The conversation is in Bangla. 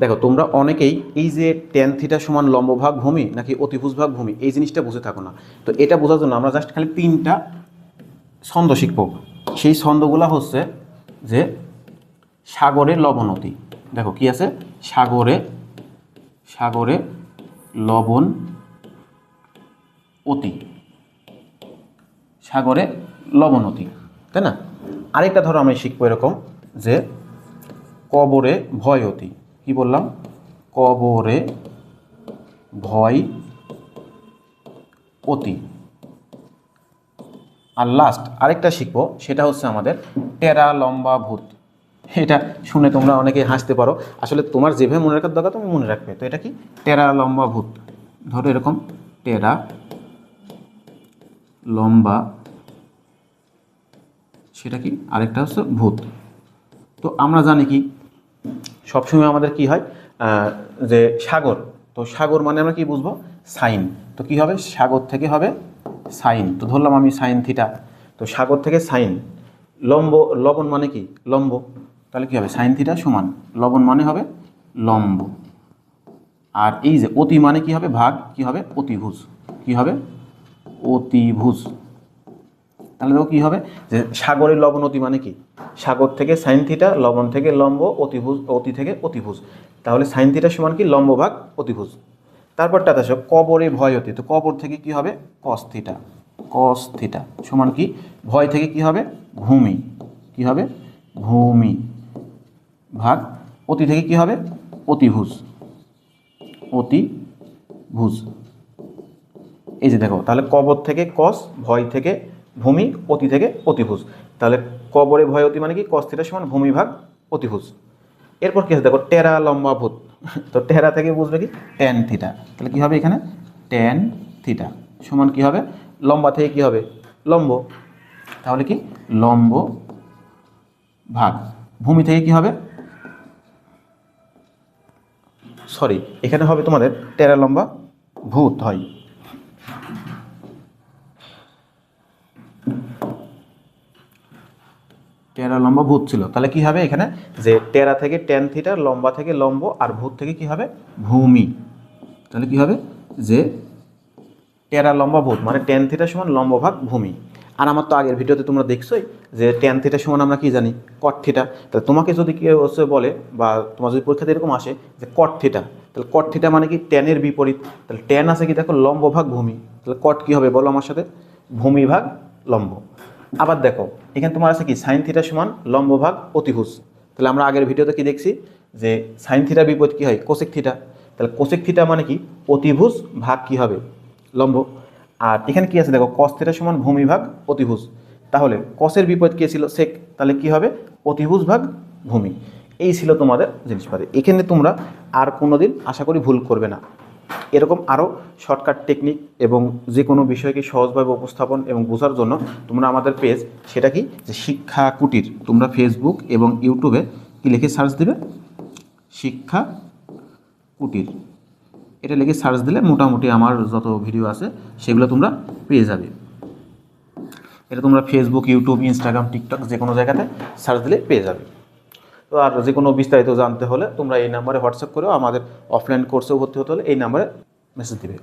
দেখো, তোমরা অনেকেই এই যে টেন থিটা সমান লম্বভাগ ভূমি নাকি অতিভুজ ভাগ ভূমি, এই জিনিসটা বুঝে থাকো না। তো এটা বোঝার জন্য আমরা জাস্ট খালি তিনটা ছন্দ শিখব। সেই ছন্দগুলো হচ্ছে যে সাগরে লবণতি। দেখো কি আছে? সাগরে সাগরে লবণ অতি। সাগরে লবণতি, তাই না? আরেকটা ধরো আমি শিখব এরকম যে কবরে ভয় অতি। কি বললাম? কবরে ভয়, অতি। আর লাস্ট আরেকটা শিখব, সেটা হচ্ছে আমাদের টেরা লম্বা ভূত। এটা শুনে তোমরা অনেকে হাসতে পারো। আসলে তোমার যেভাবে মনে রাখার দরকার তুমি মনে রাখবে। তো এটা কি? টেরা লম্বা ভূত। ধরো এরকম, টেরা লম্বা, সেটা কি? আরেকটা হচ্ছে ভূত। তো আমরা জানি কি? সবসময় আমাদের কি হয়? যে সাগর। তো সাগর মানে আমরা কি বুঝব? সাইন। তো কি হবে? সাগর থেকে হবে সাইন। তো ধরলাম আমি সাইন থিটা। তো সাগর থেকে সাইন। লম্ব, লবণ মানে কি? লম্ব। তাহলে কি হবে? সাইন থিটা সমান। লবণ মানে হবে লম্ব। আর এই যে অতি মানে কি হবে? ভাগ। কি হবে? অতিভুজ। কি হবে? অতিভুজ। তাহলে দেখো কী হবে? যে সাগরের লবণ অতি মানে কি? সাগর থেকে সাইন থিটা লবণ থেকে লম্ব, অতিভুজ, অতি থেকে অতিভুজ। তাহলে সাইন থিটা সমান কি? লম্ব ভাগ অতিভুজ। তারপরটা আসো কবরে ভয় অতি। তো কবর থেকে কি হবে? কস থিটা কস থিটা সমান কি? ভয় থেকে কি হবে? ভূমি কি হবে? ভূমি ভাগ অতি থেকে কি হবে? অতিভুজ। অতিভুজ। এই যে দেখো, তাহলে কবর থেকে কস ভয় থেকে ভূমি অতি থেকে অতিভুজ। তাহলে কবরে ভয় অতি মানে কি? কস থিটা সমান ভূমি ভাগ অতিভুজ। এরপর কি আছে দেখো, টেরা লম্বা ভূত। তো টেরা থেকে বুঝবে কি? ট্যান থিটা তাহলে কী হবে এখানে? ট্যান থিটা সমান কি হবে? লম্বা থেকে কি হবে? লম্ব। তাহলে কি? লম্ব ভাগ। ভূমি থেকে কি হবে? সরি এখানে হবে তোমাদের টেরা লম্বা ভূত হয়। টেরা লম্বা ভূত ছিল। তাহলে কি হবে এখানে? যে টেরা থেকে টেন থিটা লম্বা থেকে লম্ব আর ভূত থেকে কি হবে? ভূমি। তাহলে কি হবে? যে টেরা লম্বা ভূত মানে টেন থিটা সমান লম্ব ভাগ ভূমি। আর আমার তো আগের ভিডিওতে তোমরা দেখছোই যে টেন থিটা সমান আমরা কি জানি? কট থিটা তাহলে তোমাকে যদি কেউ হচ্ছে বলে বা তোমার যদি পরীক্ষাতে এরকম আসে যে কট থিটা তাহলে কট থিটা মানে কি? টেনের বিপরীত। তাহলে টেন আছে কি দেখো? লম্ব ভাগ ভূমি। তাহলে কট কি হবে বলো আমার সাথে? ভূমি ভাগ লম্ব। আবার দেখো, এখানে তোমার আছে কি? সাইন থিটা সমান লম্ব ভাগ অতিভুজ। তাহলে আমরা আগের ভিডিওতে কি দেখছি? যে সাইন থিটা বিপরীত কি হয়? কোসেক থিটা তাহলে কোসেক থিটা মানে কি? অতিভুজ ভাগ কি হবে? লম্ব। আর এখানে কি আছে? দেখো কস থিটা সমান ভূমি ভাগ অতিভুজ। তাহলে কসের বিপদ কে ছিল? সেক তাহলে কি হবে? অতিভুজ ভাগ ভূমি। এই ছিল তোমাদের জিনিসপাতি। এখানে তোমরা আর কোনো দিন আশা করি ভুল করবে না। এরকম আরও শর্টকাট টেকনিক এবং যে কোনো বিষয়কে সহজভাবে উপস্থাপন এবং বোঝার জন্য তোমরা আমাদের পেজ সেটা কি? যে শিক্ষা কুটির। তোমরা ফেসবুক এবং ইউটিউবে কি লিখে সার্চ দিবে? শিক্ষা কুটির। এটা লিখে সার্চ দিলে মোটামুটি আমার যত ভিডিও আছে, সেগুলো তোমরা পেয়ে যাবে। এটা তোমরা ফেসবুক ইউটিউব ইনস্টাগ্রাম টিকটক যে কোনো জায়গাতে সার্চ দিলে পেয়ে যাবে। আর যে কোনো বিস্তারিত জানতে হলে তোমরা এই নাম্বারে হোয়াটসঅ্যাপ করেও আমাদের অফলাইন কোর্সেও ভর্তি হতে হলে এই নাম্বারে মেসেজ দিবে।